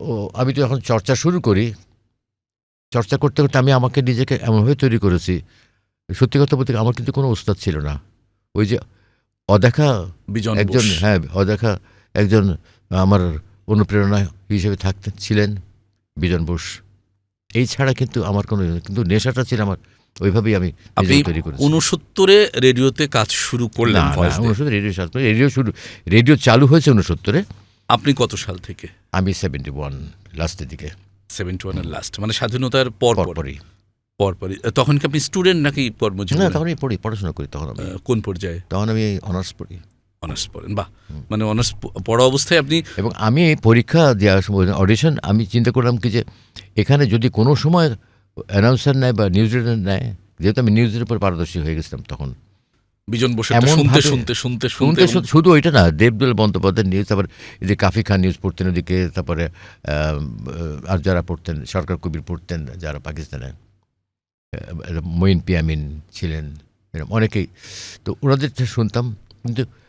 ও আমি তো এখন চর্চা শুরু করি। চর্চা করতে করতে আমি আমাকে নিজেকে এমনভাবে তৈরি করেছি। সত্যি কথা বলতে আমার কিন্তু কোনো ওস্তাদ ছিল না। ওই যে অদেখা বিজন একজন হ্যাঁ অদেখা একজন আমার অনুপ্রেরণা হিসেবে থাকতেন ছিলেন বিজন বোস। এই ছাড়া কিন্তু আমার কোনো কিন্তু নেশাটা ছিল আমার। ওইভাবেই আমি তৈরি করেছি। উনসত্তরে রেডিওতে কাজ শুরু করলাম। উনসত্তরে রেডিও রেডিও শুরু রেডিও চালু হয়েছে উনসত্তরে আপনি কত সাল থেকে? আমি সেভেন্টি ওয়ান লাস্টের দিকে। সেভেন্টি ওয়ানের লাস্ট মানে স্বাধীনতার পর পর পরপরই পরপরই তখন কি আপনি স্টুডেন্ট নাকি কর্মজীবী না তখন আমি পড়ি পড়াশোনা করি তখন আমি। কোন পর্যায়ে? তখন আমি অনার্স পড়ি। অনার্স পড়েন বাহ। মানে অনার্স পড়া অবস্থায় আপনি এবং আমি পরীক্ষা দেওয়ার সময় অডিশন আমি চিন্তা করলাম কি যে এখানে যদি কোনো সময় অ্যানাউন্সার নেয় বা নিউজ রিডার নেয় যেহেতু আমি নিউজের উপর পারদর্শী হয়ে গেছিলাম তখন। বিজন বসে শুনতে শুনতে শুনতে শুনতে শুধু- ওইটা না দেবদুল বন্দ্যোপাধ্যায়ের নিউজ তারপর এই যে কাফি খান নিউজ পড়তেন ওদিকে তারপরে আর যারা পড়তেন সরকার কবির পড়তেন যারা পাকিস্তানে মঈন পিয়ামিন ছিলেন এরকম অনেকেই। তো ওনাদের শুনতাম কিন্তু